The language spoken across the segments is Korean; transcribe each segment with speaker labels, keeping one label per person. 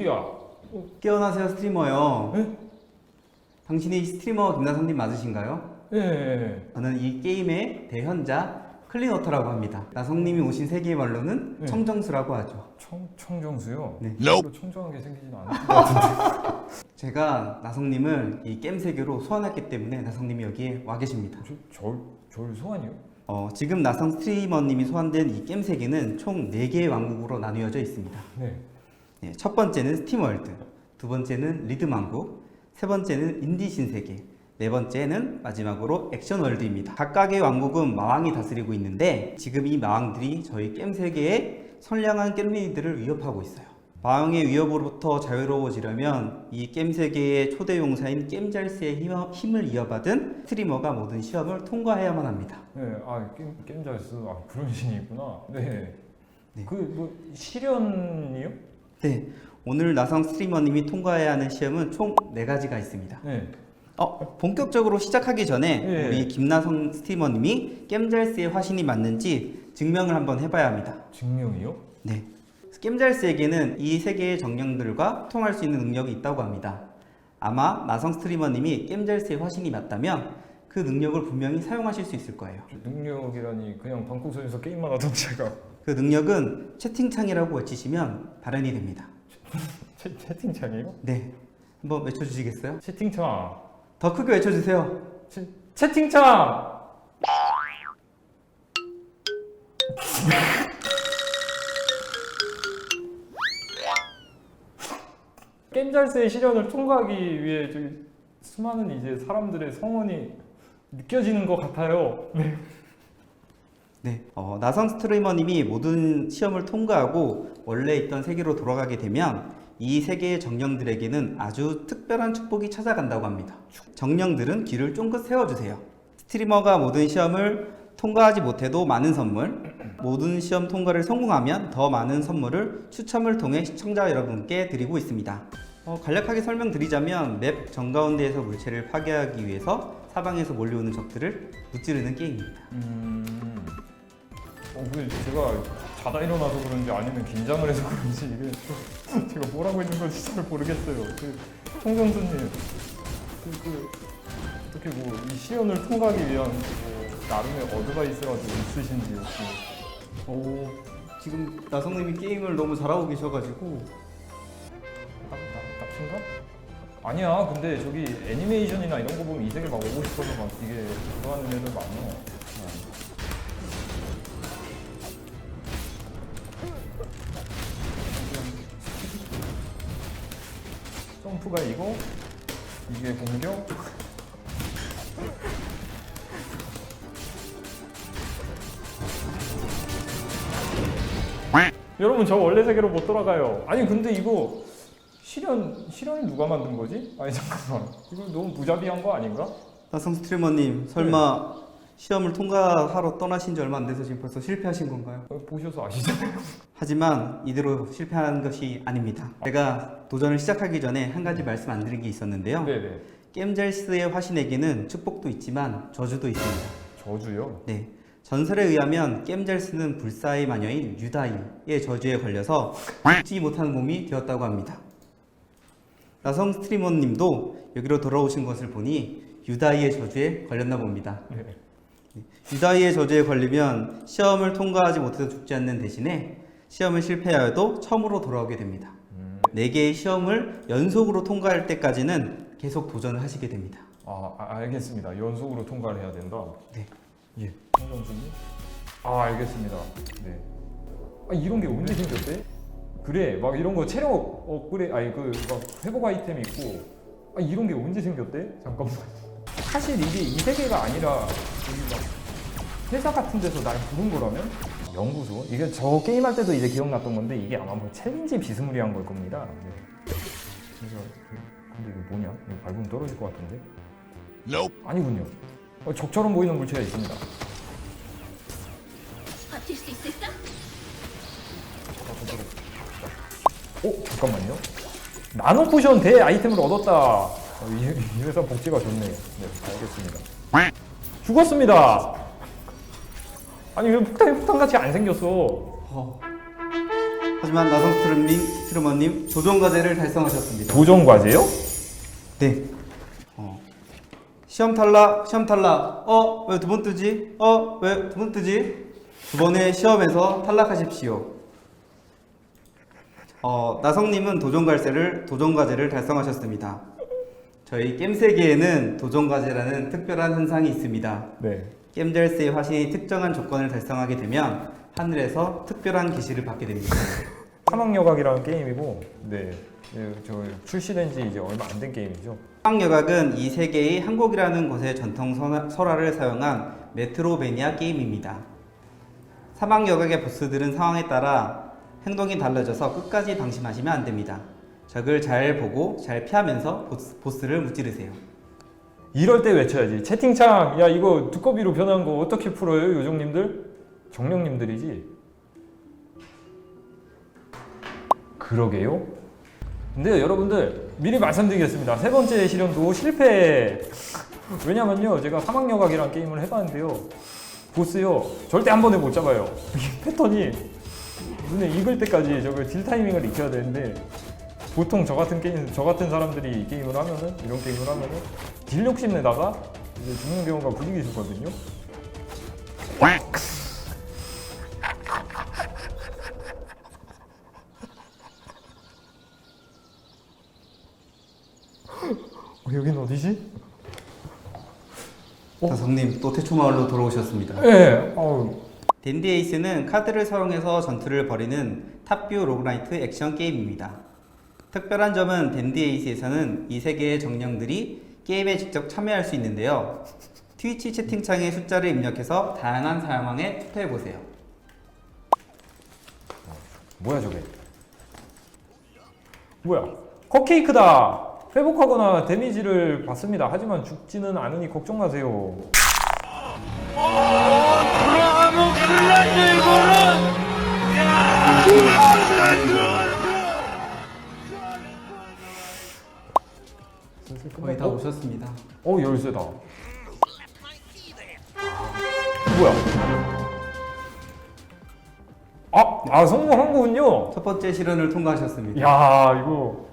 Speaker 1: 어디야? 어,
Speaker 2: 깨어나세요 스트리머요.
Speaker 1: 네?
Speaker 2: 당신이 스트리머 김나성님 맞으신가요?
Speaker 1: 예, 예.
Speaker 2: 저는 이 게임의 대현자 클리너터라고 합니다. 나성님이 오신 세계의 말로는
Speaker 1: 네.
Speaker 2: 청정수라고 하죠.
Speaker 1: 청 청정수요.
Speaker 2: 네.
Speaker 1: 별로 청정하게 생기진 않을 것 같은데.
Speaker 2: 제가 나성님을 이 게임 세계로 소환했기 때문에 나성님이 여기에 와 계십니다.
Speaker 1: 저절 소환이요?
Speaker 2: 어, 지금 나성 스트리머님이 소환된 이 게임 세계는 총 4개의 왕국으로 나누어져 있습니다.
Speaker 1: 네.
Speaker 2: 네, 첫 번째는 스팀월드, 두 번째는 리드왕국, 세 번째는 인디 신세계, 네 번째는 마지막으로 액션월드입니다. 각각의 왕국은 마왕이 다스리고 있는데 지금 이 마왕들이 저희 게임 세계의 선량한 게임리들을 위협하고 있어요. 마왕의 위협으로부터 자유로워지려면 이 게임 세계의 초대 용사인 게임잘스의 힘- 힘을 이어받은 스트리머가 모든 시험을 통과해야만 합니다.
Speaker 1: 네. 아 게임 게임 잘쓰. 아 그런 신이 있구나. 네.
Speaker 2: 네.
Speaker 1: 그뭐 시련이요?
Speaker 2: 네, 오늘 나성 스트리머님이 통과해야 하는 시험은 총 4가지가 있습니다.
Speaker 1: 네.
Speaker 2: 어, 본격적으로 시작하기 전에
Speaker 1: 예.
Speaker 2: 우리 김나성 스트리머님이 겜잘스의 화신이 맞는지 증명을 한번 해봐야 합니다.
Speaker 1: 증명이요?
Speaker 2: 네. 겜잘스에게는 이 세계의 정령들과 소통할 수 있는 능력이 있다고 합니다. 아마 나성 스트리머님이 겜잘스의 화신이 맞다면 그 능력을 분명히 사용하실 수 있을 거예요.
Speaker 1: 저 능력이라니 그냥 방콕선에서 게임만 하던 제가
Speaker 2: 그 능력은 채팅창이라고 외치시면 발현이 됩니다.
Speaker 1: 채, 채팅창이요?
Speaker 2: 네. 한번 외쳐주시겠어요?
Speaker 1: 채팅창.
Speaker 2: 더 크게 외쳐주세요.
Speaker 1: 채, 채팅창. 겜잘스의 시련을 통과하기 위해 저기 수많은 이제 사람들의 성원이 느껴지는 것 같아요. 네.
Speaker 2: 네, 어, 나성 스트리머님이 모든 시험을 통과하고 원래 있던 세계로 돌아가게 되면 이 세계의 정령들에게는 아주 특별한 축복이 찾아간다고 합니다. 정령들은 귀를 쫑긋 세워주세요. 스트리머가 모든 시험을 통과하지 못해도 많은 선물, 모든 시험 통과를 성공하면 더 많은 선물을 추첨을 통해 시청자 여러분께 드리고 있습니다. 어, 간략하게 설명드리자면 맵 정가운데에서 물체를 파괴하기 위해서 사방에서 몰려오는 적들을 무찌르는 게임입니다.
Speaker 1: 음. 어, 근데 제가 자다 일어나서 그런지 아니면 긴장을 해서 그런지 이게 좀 제가 뭘 하고 있는 건지 잘 모르겠어요. 그 총정수님, 그, 그 어떻게 뭐 이 시연을 통과하기 위한 뭐 나름의 어드바이스라도 있으신지 혹시?
Speaker 2: 오, 지금 나성님이 게임을 너무 잘하고 계셔가지고
Speaker 1: 딱, 딱, 딱신가? 아니야, 근데 저기 애니메이션이나 이런 거 보면 이 세계 막 오고 싶어서 막 이게 좋아하는 애들 많아. 점프가 이거, 이게 공격. 여러분 저 원래 세계로 못 돌아가요. 아니 근데 이거 실현 실현이 누가 만든 거지? 아니 잠깐만 이거 너무 무자비한 거 아닌가?
Speaker 2: 나성 스트리머님 설마 시험을 통과하러 떠나신 지 얼마 안 돼서 지금 벌써 실패하신 건가요?
Speaker 1: 어, 보셔서 아시잖아요.
Speaker 2: 하지만 이대로 실패한 것이 아닙니다. 제가 도전을 시작하기 전에 한 가지 말씀 안 드린 게 있었는데요.
Speaker 1: 네네.
Speaker 2: 겜젤스의 화신에게는 축복도 있지만 저주도 있습니다.
Speaker 1: 저주요.
Speaker 2: 네. 전설에 의하면 겜젤스는 불사의 마녀인 유다이의 저주에 걸려서 죽지 못하는 몸이 되었다고 합니다. 나성 스트리머님도 여기로 돌아오신 것을 보니 유다이의 저주에 걸렸나 봅니다.
Speaker 1: 네.
Speaker 2: 유다이의 저주에 걸리면 시험을 통과하지 못해도 죽지 않는 대신에 시험을 실패하여도 처음으로 돌아오게 됩니다.
Speaker 1: 음.
Speaker 2: 네 개의 시험을 연속으로 통과할 때까지는 계속 도전을 하시게 됩니다.
Speaker 1: 아 아, 알겠습니다. 연속으로 통과를 해야 된다.
Speaker 2: 네.
Speaker 1: 예. 홍정수님. 아 알겠습니다. 네. 아 이런 게 언제 생겼대? 그래 막 이런 거 체력 업그레 아니 그 막 회복 아이템 있고 아 이런 게 언제 생겼대? 잠깐만. 사실 이게 이 세계가 아니라 여기 막 회사 같은 데서 날 부른 거라면 연구소 이게 저 게임 할 때도 이제 기억났던 건데 이게 아마 뭐 챌린지 비스무리한 걸 겁니다. 네. 그래서 그- 근데 이게 뭐냐? 이거 밟으면 떨어질 것 같은데? 아니군요. 어, 적처럼 보이는 물체가 있습니다.
Speaker 3: 버틸 수 있을까?
Speaker 1: 어 잠깐만요. 나노 쿠션 대 아이템을 얻었다. 어, 이, 이 회사 복지가 좋네요. 네, 알겠습니다. 죽었습니다. 아니 왜 폭탄이 폭탄같이 안 생겼어?
Speaker 2: 어, 하지만 나성 스트루님, 스트루머님 도전 과제를 달성하셨습니다.
Speaker 1: 도전 과제요?
Speaker 2: 네. 어. 시험 탈락, 시험 탈락. 어, 왜 두 번 뜨지? 어, 왜 두 번 뜨지? 두 번의 시험에서 탈락하십시오. 어, 나성님은 도전 갈세를 도전 과제를 달성하셨습니다. 저희 게임 세계에는 도전 과제라는 특별한 현상이 있습니다.
Speaker 1: 네.
Speaker 2: 게임젤스의 화신이 특정한 조건을 달성하게 되면 하늘에서 특별한 계시를 받게 됩니다.
Speaker 1: 사막여각이라는 게임이고, 네. 예, 저 출시된 지 이제 얼마 안 된 게임이죠.
Speaker 2: 사막여각은 이 세계의 한국이라는 곳의 전통 선화- 설화를 사용한 메트로베니아 게임입니다. 사막여각의 보스들은 상황에 따라 행동이 달라져서 끝까지 방심하시면 안 됩니다. 적을 잘 보고 잘 피하면서 보스, 보스 를 무찌르세요.
Speaker 1: 이럴 때 외쳐야지. 채팅창, 야, 이거 두꺼비로 변한 거 어떻게 풀어요, 요정님들? 정령님들이지. 그러게요. 근데 여러분들, 미리 말씀드리겠습니다. 세 번째 실현도 실패. 왜냐면요, 제가 사막여각이라는 게임을 해봤는데요. 보스요, 절대 한 번에 못 잡아요. 이 패턴이 눈에 익을 때까지 저거 딜 타이밍을 익혀야 되는데, 보통 저 같은 게임, 저 같은 사람들이 이 게임을 하면은, 이런 게임을 하면은, 딜 욕심 내다가 이제 죽는 경우가 부지기 있거든요. 어, 여긴 어디지? 어?
Speaker 2: 다성님 또 태초마을로 돌아오셨습니다.
Speaker 1: 예, 어우,
Speaker 2: 댄디 에이스는 카드를 사용해서 전투를 벌이는 탑뷰 로그라이트 액션 게임입니다. 특별한 점은 댄디 에이스에서는 이 세계의 정령들이 게임에 직접 참여할 수 있는데요. 트위치 채팅창에 숫자를 입력해서 다양한 상황에 투표해보세요.
Speaker 1: 뭐야 저게? 뭐야? 컵케이크다. 회복하거나 데미지를 받습니다. 하지만 죽지는 않으니 걱정 마세요.
Speaker 2: 거의 다
Speaker 1: 끝났고.
Speaker 2: 오셨습니다.
Speaker 1: 어 열쇠다. 뭐야? 아, 아 성공한 거군요.
Speaker 2: 첫 번째 실현을 통과하셨습니다.
Speaker 1: 야 이거.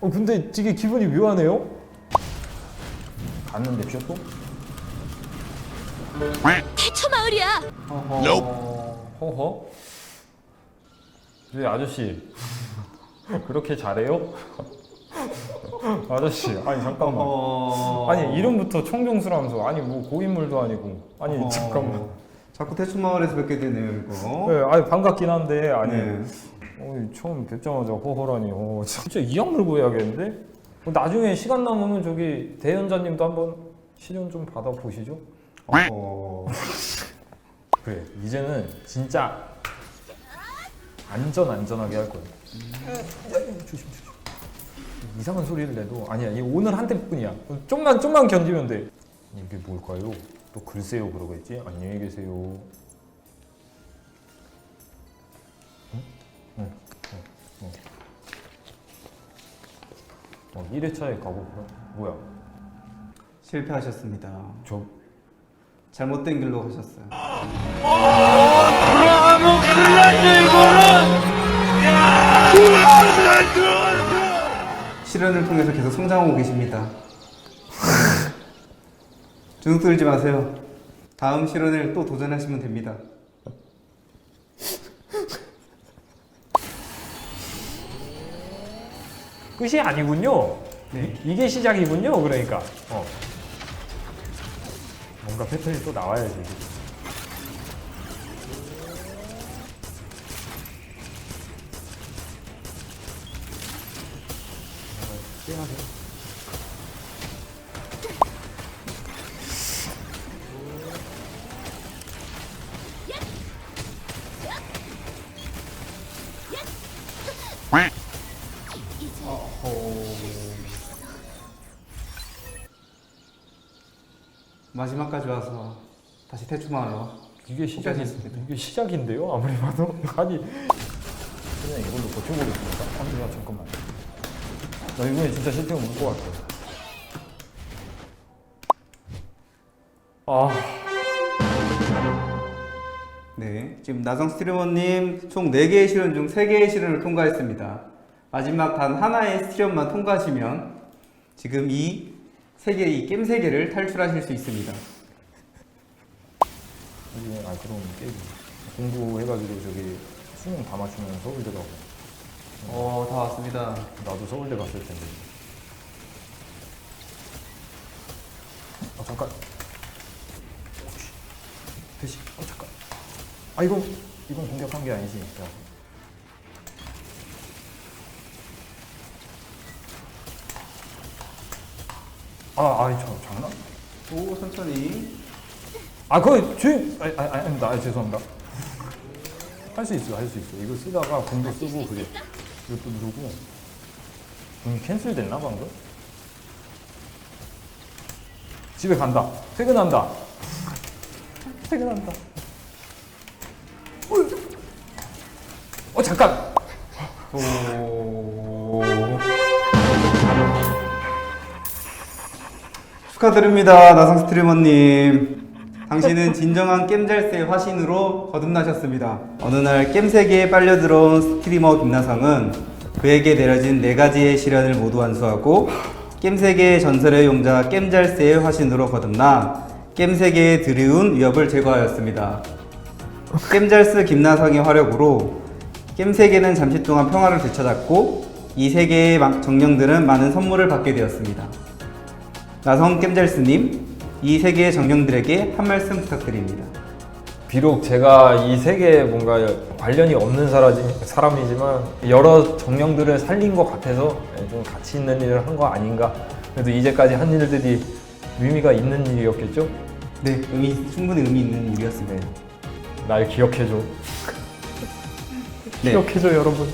Speaker 1: 어 근데 되게 기분이 묘하네요. 갔는데 또?
Speaker 3: 태초 마을이야.
Speaker 1: 허허. 허허. 네 아저씨 그렇게 잘해요? 아저씨 아니 잠깐만.
Speaker 2: 어...
Speaker 1: 아니 이름부터 청정수라면서 아니 뭐 고인물도 아니고 아니
Speaker 2: 어...
Speaker 1: 잠깐만.
Speaker 2: 자꾸 태초마을에서 뵙게 되네요 이거.
Speaker 1: 네, 아니 반갑긴 한데 아니
Speaker 2: 네.
Speaker 1: 어, 처음 뵙자마자 호호라니 어, 진짜 이악 물고 해야겠는데 어, 나중에 시간 남으면 저기 대연자님도 한번 시연 좀 받아 보시죠.
Speaker 2: 어...
Speaker 1: 그래 이제는 진짜 안전 안전하게 할 거야. 조심 조심. 이상한 소리를 내도 아니야 이 오늘 한 대뿐이야. 좀만 좀만 견디면 돼. 이게 뭘까요? 또 글쎄요 그러겠지. 안녕히 계세요. 응? 응. 응. 응. 어, 1회차에 가고 그래? 뭐야?
Speaker 2: 실패하셨습니다.
Speaker 1: 저
Speaker 2: 잘못된 길로 가셨어요. 실현을 통해서 계속 성장하고 계십니다. 주눅 들지 마세요. 다음 실현을 또 도전하시면 됩니다.
Speaker 1: 끝이 아니군요.
Speaker 2: 네.
Speaker 1: 이, 게 시작이군요. 그러니까. 어. 뭔가 패턴이 또 나와야지. 빼야돼.
Speaker 2: 마지막까지 와서 다시 태초마을로
Speaker 1: 이게 시작이,
Speaker 2: 포기하겠습니다.
Speaker 1: 이게 시작인데요? 아무리 봐도. 아니. 그냥 이걸로 버텨보겠습니다. 아니, 야, 잠깐만. 나 이번에 진짜 실패 못것 같아. 아.
Speaker 2: 네, 지금 나성 스트리머님 총 4개의 시련 중 3개의 시련을 통과했습니다. 마지막 단 하나의 시련만 통과하시면 지금 이 세계 이 게임 세계를 탈출하실 수 있습니다.
Speaker 1: 이게 아 그럼 게임 공부해가지고 저기 수능 다 맞추면 서울대 가고
Speaker 2: 어, 다 왔습니다.
Speaker 1: 나도 서울대 갔을 텐데. 아 잠깐. 혹시 대시. 어 잠깐. 아 이건 이건 공격한 게 아니지. 야. 아, 아니 저 장난?
Speaker 2: 오, 천천히.
Speaker 1: 아, 그거 주인. 아니, 아니, 아닙니다. 아, 죄송합니다. 할 수 있어, 할 수 있어. 이거 쓰다가 공도 쓰고 그래. 이것도 누르고. 음, 캔슬 됐나 방금? 집에 간다. 퇴근한다. 퇴근한다. 어, 어 잠깐.
Speaker 2: 오. 축하드립니다, 나성 스트리머님. 당신은 진정한 겜잘세의 화신으로 거듭나셨습니다. 어느 날 겜세계에 빨려들어온 스트리머 김나성은 그에게 내려진 네 가지의 시련을 모두 완수하고 겜세계의 전설의 용자 겜잘세의 화신으로 거듭나 겜세계에 드리운 위협을 제거하였습니다. 겜잘스 김나성의 활약으로 겜세계는 잠시 동안 평화를 되찾았고 이 세계의 막- 정령들은 많은 선물을 받게 되었습니다. 나성 겜잘스님, 이 세계의 정령들에게 한 말씀 부탁드립니다.
Speaker 1: 비록 제가 이 세계에 뭔가 관련이 없는 사람이지만 여러 정령들을 살린 것 같아서 좀 가치 있는 일을 한 거 아닌가. 그래도 이제까지 한 일들이 의미가 있는 일이었겠죠?
Speaker 2: 네, 의미 충분히 의미 있는 일이었습니다.
Speaker 1: 날 기억해줘.
Speaker 2: 네.
Speaker 1: 기억해줘 여러분.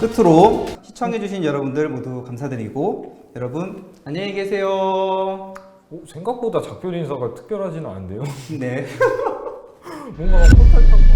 Speaker 2: 끝으로 시청해주신 여러분들 모두 감사드리고 여러분 안녕히 계세요.
Speaker 1: 오, 생각보다 작별 인사가 특별하지는 않은데요?
Speaker 2: 네.
Speaker 1: 뭔가 콘택트